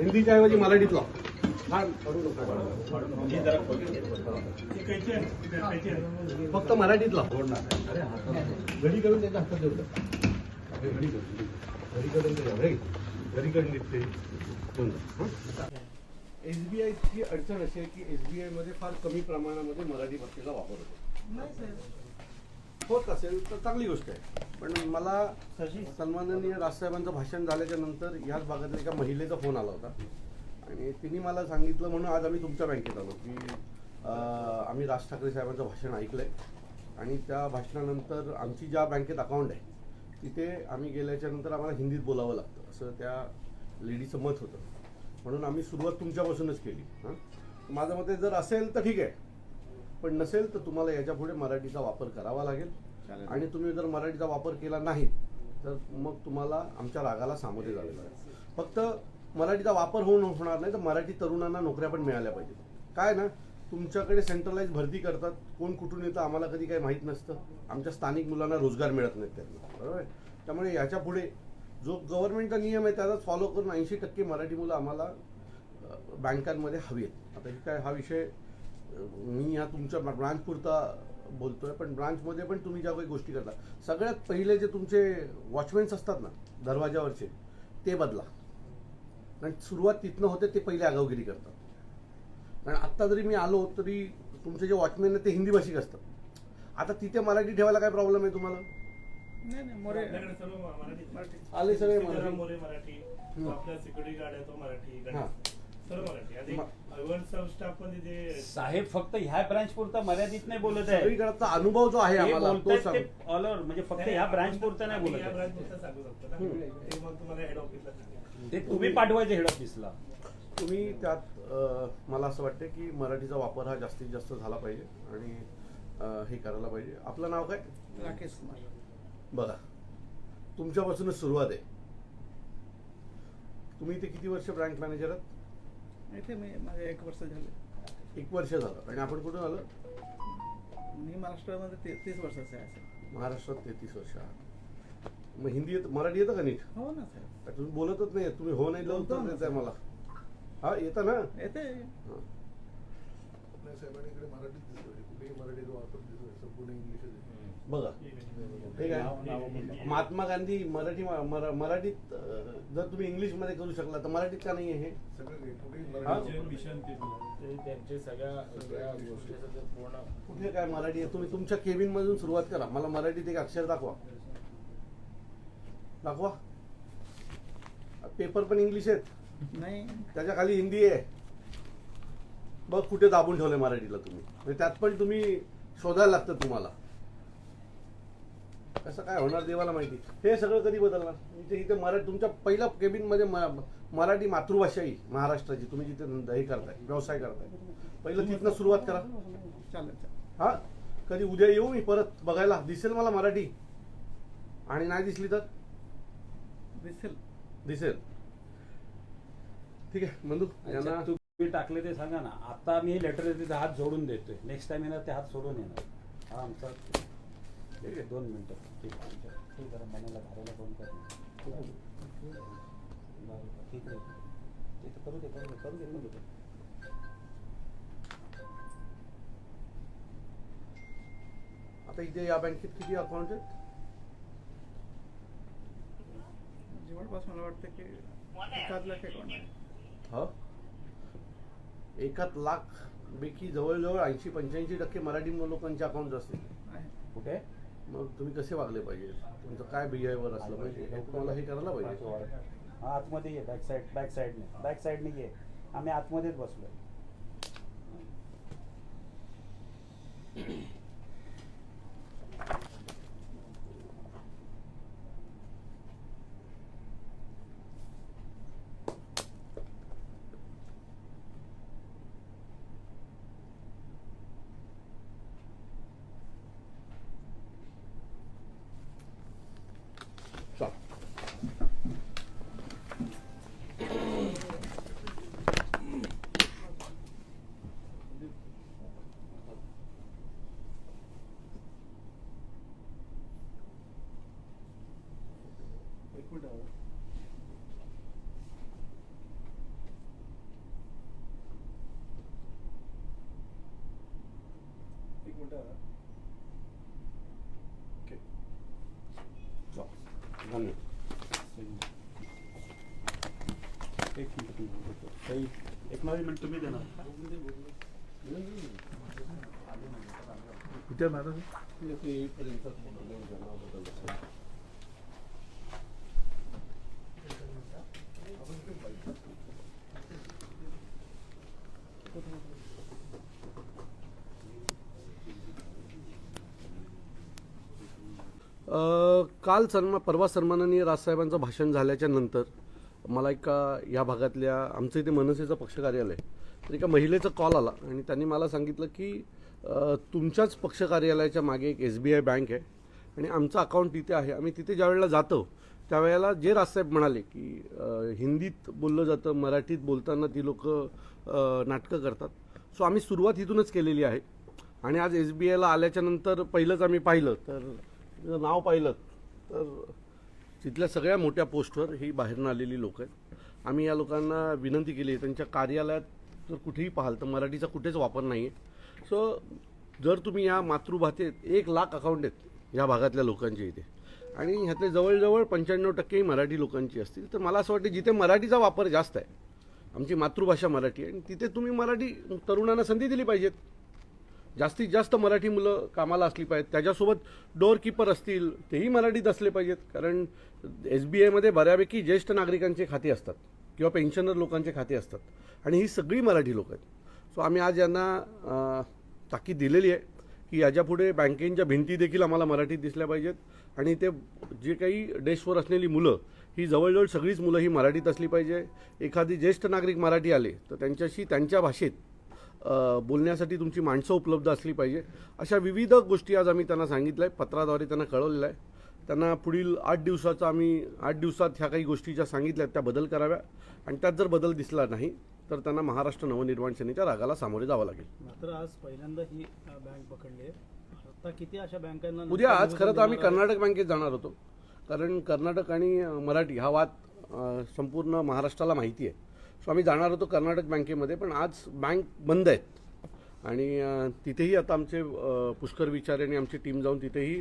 हिंदीच्या ऐवजी मराठीतला फक्त मराठीतला घडी करून त्याच्या हातात देऊ घडी करून घडी करून. घडी करून घेतली एसबीआयची अडचण अशी आहे की एसबीआयमध्ये फार कमी प्रमाणामध्ये मराठी भाषेचा वापर होतो. होत असेल तर चांगली गोष्ट आहे. पण मला सन्माननीय राजसाहेबांचं भाषण झाल्याच्यानंतर याच भागातल्या एका महिलेचा फोन आला होता. आणि तिने मला सांगितलं म्हणून आज आम्ही तुमच्या बँकेत आलो की आम्ही राज ठाकरे साहेबांचं भाषण ऐकलं आहे आणि त्या भाषणानंतर आमची ज्या बँकेत अकाउंट आहे तिथे आम्ही गेल्याच्यानंतर आम्हाला हिंदीत बोलावं लागतं. असं त्या लेडीचं मत होतं. म्हणून आम्ही सुरुवात तुमच्यापासूनच केली. हां? माझं मते जर असेल तर ठीक आहे. पण नसेल तर तुम्हाला याच्यापुढे मराठीचा वापर करावा लागेल. आणि तुम्ही जर मराठीचा वापर केला नाही तर मग तुम्हाला आमच्या रागाला सामोरे जावे लागेल. फक्त मराठीचा वापर होऊन होणार नाही तर मराठी तरुणांना नोकऱ्या पण मिळाल्या पाहिजेत. काय ना तुमच्याकडे सेंट्रलाइज भरती करतात कोण कुठून येतं आम्हाला कधी काही माहीत नसतं. आमच्या स्थानिक मुलांना रोजगार मिळत नाहीत त्यांना. बरोबर आहे? त्यामुळे याच्यापुढे जो गव्हर्नमेंटचा नियम आहे त्याचाच फॉलो करून ऐंशी टक्के मराठी मुलं आम्हाला बँकांमध्ये हवी आहेत. आता हे काय हा विषय मी हा तुमच्या ब्रांचपुरता बोलतोय पण ब्रांचमध्ये पण तुम्ही ज्या काही गोष्टी करता सगळ्यात पहिले जे तुमचे वॉचमॅन्स असतात ना दरवाजावरचे ते बदला कारण सुरुवात तिथनं होते ते पहिले आगावगिरी करतात कारण आत्ता जरी मी आलो तरी तुमचे जे वॉचमॅन आहेत ते हिंदी भाषिक असतात आता तिथे मराठी ठेवायला काय प्रॉब्लेम आहे तुम्हाला नाही नाही मोरे. आले सगळे मराठी. मोरे मराठी हम्म. आपल्या सिक्युरिटी गार्ड आहे तो मराठी साहेब फक्त ह्या ब्रांच पुरता मर्यादित नाही बोलत आहे. सगळीकडचा अनुभव जो आहे ते आम्हाला तो बोलतायत सांग. ते ऑल ओव्हर म्हणजे फक्त ह्या ब्रांच पुरता नाही बोलत आहे. ते मग तुम्हाला हेड ऑफिसला सांगेल. ते तुम्ही पाठवायचे हेड ऑफिसला तुम्ही त्यात अ, मला असं वाटतं की मराठीचा वापर हा जास्तीत जास्त झाला पाहिजे आणि अ, हे करायला पाहिजे. आपलं नाव काय? राकेश कुमार. बघा तुमच्यापासूनच सुरुवात आहे. तुम्ही इथे किती वर्ष ब्रँच मॅनेजर आहात? इथे मी माझे एक वर्ष झाले. एक वर्ष झालं. आणि आपण कुठून आलं मी महाराष्ट्रामध्ये ते- तीस वर्षाचे आहे. महाराष्ट्रात तेहतीस वर्ष आहात. मग हिंदी येत मराठी येतं का नीट? हो ना साहेब. तुम्ही बोलतच नाही तुम्ही हो नाही ना. देत आहे मला. हा येतं ना? येते हा. आपल्या साहेबांनी इकडे मराठीत दिसतोय. कुठेही मराठीचा वापर दिसतोय. संपूर्ण इंग्लिशच बघा. ठीक आहे. महात्मा गांधी मराठी मरा- मराठीत जर तुम्ही इंग्लिशमध्ये करू शकला तर मराठीत का नाही आहे हे? सगळं काही कुठेही हा? मराठी ते त्यांचे सगळ्या सगळ्या गोष्टीचं ते पूर्ण कुठे काय मराठी आहे? तुम्ही तुमच्या केबिन मधून सुरुवात करा. मला मराठीत एक अक्षर दाखवा. दाखवा. पेपर पण इंग्लिश आहेत. नाही. त्याच्याखाली हिंदी आहे. बघ कुठे दाबून ठेवलंय मराठीला तुम्ही. म्हणजे त्यात पण तुम्ही शोधायला लागतं तुम्हाला. कसं काय होणार देवाला माहिती? हे सगळं कधी बदलणार? इथे इथे मराठी तुमच्या पहिल्या केबिनमध्ये म- मराठी मातृभाषा ही महाराष्ट्राची. तुम्ही जिथे हे करताय व्यवसाय करताय. पहिलं तिथनं सुरुवात करा. चालेल चालेल. हा? कधी उद्या येऊ मी परत बघायला. दिसेल मला मराठी? आणि नाही दिसली तर? दिसेल. दिसेल. ठीक आहे बंधू यांना तुम्ही टाकले ते सांगा ना. आता मी लेटर तिथे हात जोडून देतोय. नेक्स्ट टाइम येणार ते हात सोडून येणार. हा आमचा ठीक आहे दोन मिनिटं. ठीक आहे. ठीक आहे मनाला घराला फोन कर ठीक आहे? बरं, ठीक आहे. ते तर करू दे करू दे करू दे दे आता इथे या बँकेत किती अकाउंट आहेत? जवळपास मला वाटतं की एखाद लाख अकाउंट आहे. हा? एकात लाख पैकी जवळजवळ ऐंशी पंच्याऐंशी टक्के मराठी लोकांचे अकाउंट असतील. कुठे? मग तुम्ही कसे वागले पाहिजे? तुमचं काय बिहेवियर असलं पाहिजे? हे तुम्हाला हे करायला पाहिजे. हा आतमध्ये ये बॅक साईड बॅक साईडने बॅक साईडने ये. आम्ही आतमध्येच बसलोय. widow. Big widow. Okay. So, one minute. एक मिनट सही एक्नॉलेजमेंट तुम्हें देना कुठे मॅडम काल सन्मा परवा सन्माननीय राजसाहेबांचं भाषण झाल्याच्यानंतर मला एका या भागातल्या आमचं इथे मनसेचं पक्ष कार्यालय तर एका महिलेचा कॉल आला आणि त्यांनी मला सांगितलं की तुमच्याच पक्ष कार्यालयाच्या मागे एक एस बी आय बँक आहे आणि आमचं अकाउंट तिथे आहे. आम्ही तिथे ज्यावेळेला जातो त्यावेळेला जे राजसाहेब म्हणाले की हिंदीत बोललं जातं मराठीत बोलताना ती लोक नाटकं करतात. सो आम्ही सुरुवात इथूनच केलेली आहे. आणि आज एस बी आयला आल्याच्यानंतर पहिलंच आम्ही पाहिलं तर नाव पाहिलं. तर तिथल्या सगळ्या मोठ्या पोस्टवर ही बाहेरनं आलेली लोक आहेत. आम्ही या लोकांना विनंती केली आहे त्यांच्या कार्यालयात जर कुठेही पाहाल तर मराठीचा कुठेच वापर नाही आहे सो जर तुम्ही या मातृभाषेत एक लाख अकाउंट आहेत या भागातल्या लोकांचे इथे आणि ह्यातले जवळजवळ पंच्याण्णव टक्के मराठी लोकांची असतील तर मला असं वाटतं जिथे मराठीचा वापर जास्त आहे आमची मातृभाषा मराठी आहे आणि तिथे तुम्ही मराठी तरुणांना संधी दिली पाहिजेत. जास्तीत जास्त मराठी मुलं कामाला असली पाहिजेत. त्याच्यासोबत डोअरकीपर असतील तेही मराठीत असले पाहिजेत. कारण एस बी आयमध्ये बऱ्यापैकी ज्येष्ठ नागरिकांचे खाते असतात किंवा पेन्शनर लोकांचे खाते असतात. आणि ही सगळी मराठी लोक आहेत. सो आम्ही आज यांना ताकीद दिलेली आहे की याच्यापुढे बँकेच्या भिंती देखील आम्हाला मराठीत दिसल्या पाहिजेत. आणि ते जे काही डेस्कवर असलेली मुलं ही जवळजवळ सगळीच मुलं ही मराठीत असली पाहिजे. एखादी ज्येष्ठ नागरिक मराठी आले तर त्यांच्याशी त्यांच्या भाषेत बोलण्यासाठी तुमची माणसं उपलब्ध असली पाहिजे. अशा विविध गोष्टी आज आम्ही त्यांना सांगितलं आहे पत्राद्वारे त्यांना कळवलेलं आहे त्यांना पुढील आठ दिवसाचा आम्ही आठ दिवसात ह्या काही गोष्टी ज्या सांगितल्या त्या बदल कराव्या. आणि त्यात जर बदल दिसला नाही तर त्यांना महाराष्ट्र नवनिर्माण सेनेच्या रागाला सामोरे जावं लागेल. मात्र आज पहिल्यांदा ही बँक पकडली आता किती अशा बँकांना उद्या आज खरं तर आम्ही? कर्नाटक बँकेत जाणार होतो. कारण कर्नाटक आणि मराठी हा वाद संपूर्ण महाराष्ट्राला माहिती आहे. सो आम्ही जाणार होतो कर्नाटक बँकेमध्ये पण आज बँक बंद आहेत. आणि तिथेही आता आमचे पुष्कर विचारे आणि आमची टीम जाऊन तिथेही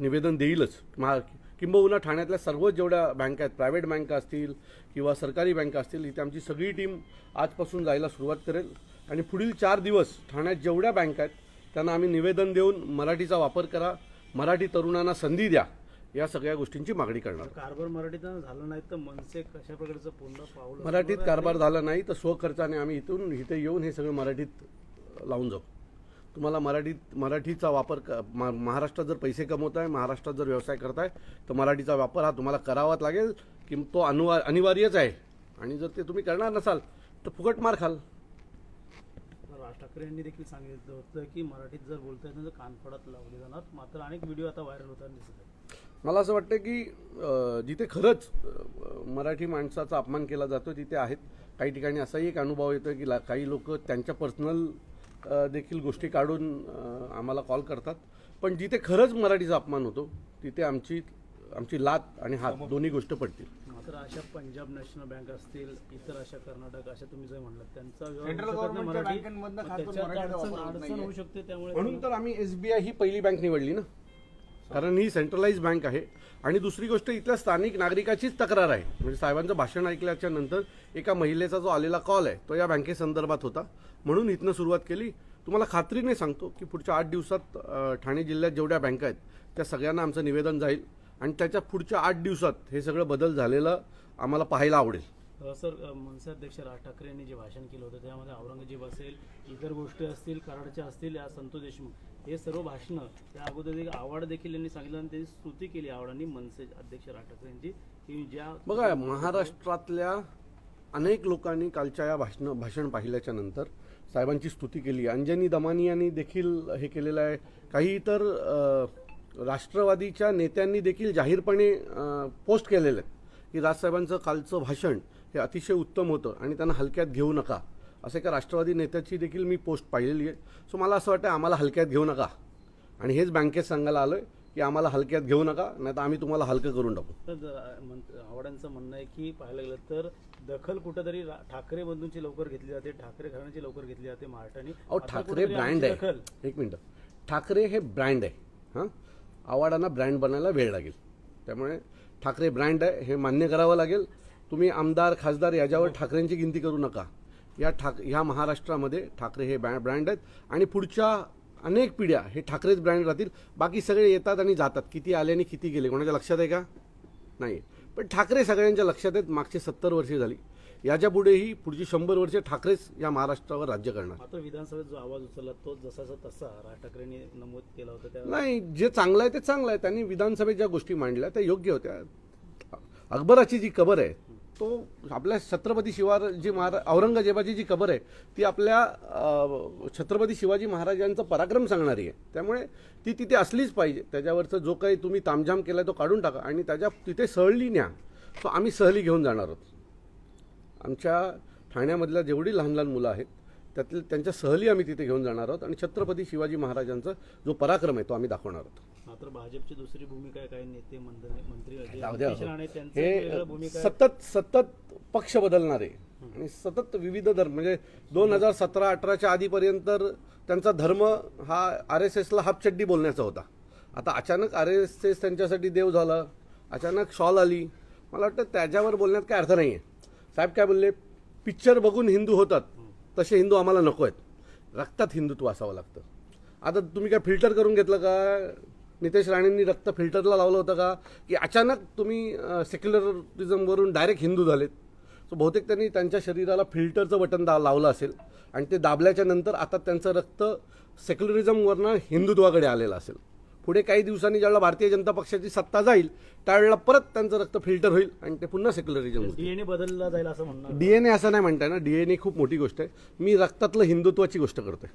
निवेदन देईलच. महा किंबहुना ठाण्यातल्या सर्वच जेवढ्या बँका आहेत प्रायव्हेट बँका असतील किंवा सरकारी बँका असतील इथे आमची सगळी टीम आजपासून जायला सुरुवात करेल. आणि पुढील चार दिवस ठाण्यात जेवढ्या बँका आहेत त्यांना आम्ही निवेदन देऊन मराठीचा वापर करा मराठी तरुणांना संधी द्या. या सगळ्या गोष्टींची मागणी करणार. कारभार मराठीत झालं नाही तर मनसे कशा प्रकारचं पूर्ण पाऊल मराठीत आहे? कारभार झाला नाही तर स्वखर्चाने आम्ही इथून इथे येऊन हे सगळं मराठीत लावून जाऊ. तुम्हाला मराठीत मराठीचा वापर क- मा- महाराष्ट्रात जर पैसे कमवताय महाराष्ट्रात जर व्यवसाय करताय तर मराठीचा वापर हा तुम्हाला करावाच लागेल की तो अनुवा अनिवार्यच आहे. आणि जर ते तुम्ही करणार नसाल तर फुकट मार खाल. राज ठाकरे यांनी देखील सांगितलं होतं की मराठीत जर बोलता येत तर कानफडात लावले जाणार. मात्र अनेक व्हिडिओ आता व्हायरल होताना दिसत आहेत. मला असं वाटतं की जिथे खरंच मराठी माणसाचा अपमान केला जातो तिथे आहेत. काही ठिकाणी असाही एक अनुभव येतो की ला- काही लोक त्यांच्या पर्सनल देखील गोष्टी काढून आम्हाला कॉल करतात. पण जिथे खरंच मराठीचा अपमान होतो तिथे आमची आमची लात आणि हात दोन्ही गोष्ट पडतील. मात्र अशा पंजाब नॅशनल बँक असतील इतर अशा कर्नाटक अशा तुम्ही जे म्हणलात त्यांचा अडचण. होऊ शकते त्यामुळे म्हणून तर आम्ही एस बी आय ही पहिली बँक निवडली ना. कारण ही सेंट्रलाइज बँक आहे. आणि दुसरी गोष्ट इथल्या स्थानिक नागरिकाचीच तक्रार आहे. म्हणजे साहेबांचं भाषण ऐकल्याच्या नंतर एका महिलेचा जो आलेला कॉल आहे तो या बँकेसंदर्भात होता. म्हणून इथनं सुरुवात केली. तुम्हाला खात्रीने सांगतो की पुढच्या आठ दिवसात ठाणे जिल्ह्यात जेवढ्या बँका आहेत त्या सगळ्यांना आमचं निवेदन जाईल. आणि त्याच्या पुढच्या आठ दिवसात हे सगळं बदल झालेलं आम्हाला पाहायला आवडेल. सर मनसे अध्यक्ष राज ठाकरे यांनी जे भाषण केलं होतं त्यामध्ये औरंगजेब असेल इतर गोष्टी असतील कराडच्या असतील या संतोष देशमुख. हे सर्व भाषणं त्या अगोदर एक आवड देखील यांनी सांगितलं आणि त्यांची स्तुती केली आवडांनी मनसे अध्यक्ष राज ठाकरे यांची. की ज्या बघा महाराष्ट्रातल्या अनेक लोकांनी कालच्या या भाषण भाषण पाहिल्याच्या नंतर साहेबांची स्तुती केली. अंजनी दमानी यांनी देखील हे केलेलं आहे. काही इतर राष्ट्रवादीच्या नेत्यांनी देखील जाहीरपणे पोस्ट केलेलं आहे. की राजसाहेबांचं कालचं भाषण हे अतिशय उत्तम होतं आणि त्यांना हलक्यात घेऊ नका. असं एका राष्ट्रवादी नेत्याची देखील मी पोस्ट पाहिलेली आहे. सो मला असं वाटतं आम्हाला हलक्यात घेऊ नका. आणि हेच बँकेत सांगायला आलोय की आम्हाला हलक्यात घेऊ नका नाही तर आम्ही तुम्हाला हलकं करून टाकू. आव्हाडांचं म्हणणं आहे की पाहायला गेलं तर दखल कुठंतरी ठाकरे बंधूंची लवकर घेतली जाते ठाकरे घराण्याची लवकर घेतली जाते महाराष्ट्राने. अहो ठाकरे ब्रँड आहे. एक मिनटं. ठाकरे हे ब्रँड आहे हां? आवाडांना ब्रँड बनायला वेळ लागेल. त्यामुळे ठाकरे ब्रँड आहे हे मान्य करावं लागेल. तुम्ही आमदार खासदार याच्यावर ठाकरेंची गिनती करू नका. या ठाक ह्या महाराष्ट्रामध्ये ठाकरे हे ब्रँड ब्रँड आहेत आणि पुढच्या अनेक पिढ्या हे ठाकरेच ब्रँड राहतील. बाकी सगळे येतात आणि जातात. किती आले आणि किती गेले? कोणाच्या लक्षात आहे का? नाही पण ठाकरे सगळ्यांच्या लक्षात आहेत. मागचे सत्तर वर्षे झाली. याच्या पुढेही पुढची शंभर वर्षे ठाकरेच या महाराष्ट्रावर राज्य करणार. मात्र विधानसभेत जो आवाज उचलला तो जसाचा तसा राज ठाकरेंनी नमूद केला होता त्या नाही जे चांगलं आहे ते चांगलं आहे. त्यांनी विधानसभेत ज्या गोष्टी मांडल्या त्या योग्य होत्या. अकबराची जी कबर आहे तो आपल्या छत्रपती शिवाजी महाराज औरंगजेबाची जी कबर आहे ती आपल्या छत्रपती शिवाजी महाराजांचा पराक्रम सांगणारी आहे. त्यामुळे ती तिथे असलीच पाहिजे. त्याच्यावरचं जो काही तुम्ही तामझाम केला तो काढून टाका आणि त्याच्या तिथे सहली न्या. तो आम्ही सहली घेऊन जाणार आहोत. आमच्या ठाण्यामधल्या जेवढी लहान लहान मुलं आहेत त्यातील त्यांच्या सहली आम्ही तिथे घेऊन जाणार आहोत आणि छत्रपती शिवाजी महाराजांचा जो पराक्रम आहे तो आम्ही दाखवणार आहोत. मात्र भाजपची दुसरी भूमिका काही नेते मंत्री हे. सतत सतत पक्ष बदलणारे आणि सतत विविध धर्म म्हणजे दोन हजार सतरा अठराच्या आधीपर्यंत त्यांचा धर्म हा आर एस एसला हापचड्डी बोलण्याचा होता. आता अचानक आर एस एस त्यांच्यासाठी देव झालं अचानक शॉल आली. मला वाटतं त्याच्यावर बोलण्यात काय अर्थ नाही आहे साहेब काय बोलले पिक्चर बघून हिंदू होतात तसे हिंदू आम्हाला नको आहेत. रक्तात हिंदुत्व असावं लागतं. आता तुम्ही काय फिल्टर करून घेतलं का? नितेश राणेंनी रक्त फिल्टरला लावलं होतं का? की अचानक तुम्ही सेक्युलरिझमवरून डायरेक्ट हिंदू झालेत. सो बहुतेक त्यांनी त्यांच्या शरीराला फिल्टरचं बटन दा लावलं असेल. आणि ते दाबल्याच्या नंतर आता त्यांचं रक्त सेक्युलरिझमवरनं हिंदुत्वाकडे आलेलं असेल. पुढे काही दिवसांनी ज्यावेळेला भारतीय जनता पक्षाची सत्ता जाईल त्यावेळेला परत त्यांचं रक्त फिल्टर होईल आणि ते पुन्हा सेक्युलरिझम होईल डीएनए बदलला जाईल असं म्हणणार. डीएनए असं नाही म्हणताय ना. डीएनए खूप मोठी गोष्ट आहे. मी रक्तातलं हिंदुत्वाची गोष्ट करतोय.